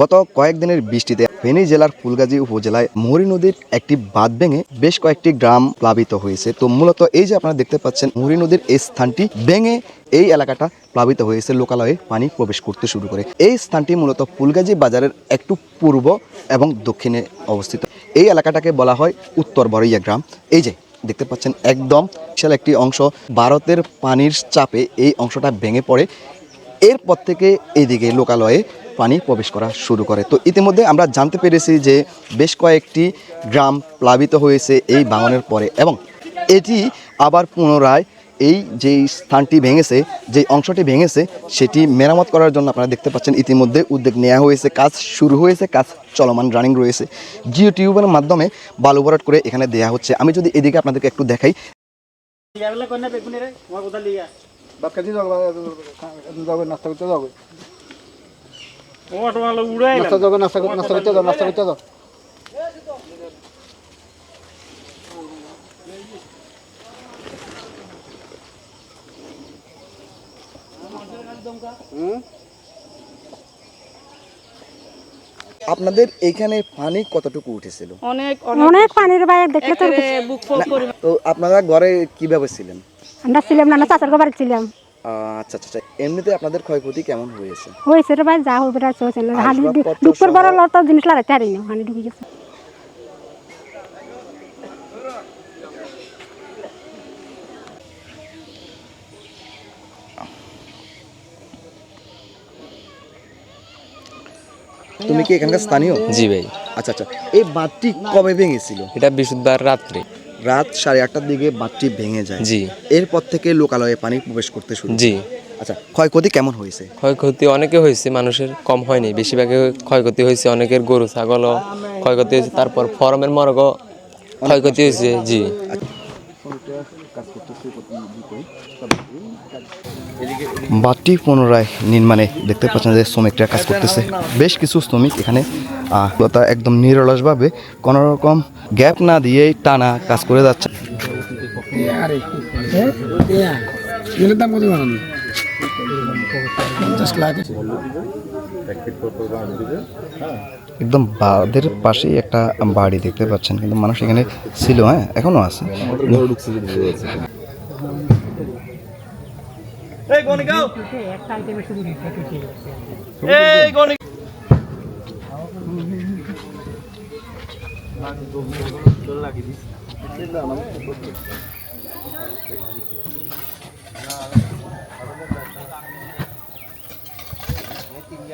গত কয়েকদিনের বৃষ্টিতে ফেনী জেলার ফুলগাজী উপজেলায় মুহুরী নদীর একটি বাঁধ ভেঙে বেশ কয়েকটি গ্রাম প্লাবিত হয়েছে। তো মূলত এই যে আপনারা দেখতে পাচ্ছেন, মুহুরী নদীর এই স্থানটি ভেঙে এই এলাকাটা প্লাবিত হয়েছে, লোকালয়ে পানি প্রবেশ করতে শুরু করে। এই স্থানটি মূলত ফুলগাজী বাজারের একটু পূর্ব এবং দক্ষিণে অবস্থিত। এই এলাকাটাকে বলা হয় উত্তর বড়ইয়া গ্রাম। এই যে দেখতে পাচ্ছেন, একদম বিশাল একটি অংশ ভারতের পানির চাপে এই অংশটা ভেঙে পড়ে। এরপর থেকে এইদিকে লোকালয়ে পানি প্রবেশ করা শুরু করে। তো ইতিমধ্যে আমরা জানতে পেরেছি যে বেশ কয়েকটি গ্রাম প্লাবিত হয়েছে এই ভাঙনের পরে এবং এটি আবার পুনরায় এই যে স্থানটি ভেঙেছে যে অংশটি ভেঙেছে সেটি মেরামত করার জন্য আপনারা দেখতে পাচ্ছেন ইতিমধ্যে উদ্যোগ নেওয়া হয়েছে কাজ শুরু হয়েছে কাজ চলমান রানিং রয়েছে। জিও টিউবের মাধ্যমে বালু ভরাট করে এখানে দেয়া হচ্ছে। আমি যদি এদিকে আপনাদেরকে একটু দেখাই। নাস্তা করতে যাবে উড়াই নাস্তা যাবে নাস্তা করতে নাস্তা করতে যাও নাস্তা করতে যাও আপনাদের এইখানে পানি কতটুকু উঠেছিল? অনেক অনেক। পানির বাইরে দেখলে তো আপনারা ঘরে কীভাবে ছিলেন? আমরা ছিলাম না চাচার ঘর ছিলাম। আচ্ছা আচ্ছা আচ্ছা। এমনিতে আপনাদের ক্ষয়ক্ষতি কেমন হয়েছে? হয়েছে রে ভাই যা হবে রাখছে হয়েছে না। আসবাবপত্র দুপুর বড় লতা জিনিস না হানি ঢুকে গেছে। তুমি কি এখানকার স্থানীয়? জি ভাই। আচ্ছা আচ্ছা। এই বাঁধটি কবে ভেঙেছিল? এটা বৃহস্পতিবার রাত্রে। রাত সাড়ে আটটার দিকে বাঁধটি ভেঙে যায়। জি। এরপর থেকে লোকালয়ে পানি প্রবেশ করতে শুরু জি। আচ্ছা ক্ষয়ক্ষতি কেমন হয়েছে? ক্ষয়ক্ষতি অনেকে হয়েছে মানুষের কম হয়নি। বেশিরভাগে ক্ষয়ক্ষতি হয়েছে অনেকের গরু ছাগলও ক্ষয়ক্ষতি হয়েছে তারপর ফরমের মরগও ক্ষয়ক্ষতি হয়েছে জি। বাঁধটি পুনরায় নির্মাণে দেখতে পাচ্ছেন যে শ্রমিকরা কাজ করতেছে। বেশ কিছু শ্রমিক এখানে লতা একদম নিরলসভাবে কোনো রকম গ্যাপ না দিয়েই টানা কাজ করে যাচ্ছে। পঞ্চাশ লাখ। একদম বাঁধের পাশেই একটা বাড়ি দেখতে পাচ্ছেন কিন্তু মানুষ এখানে ছিল হ্যাঁ এখনও আছে। kinh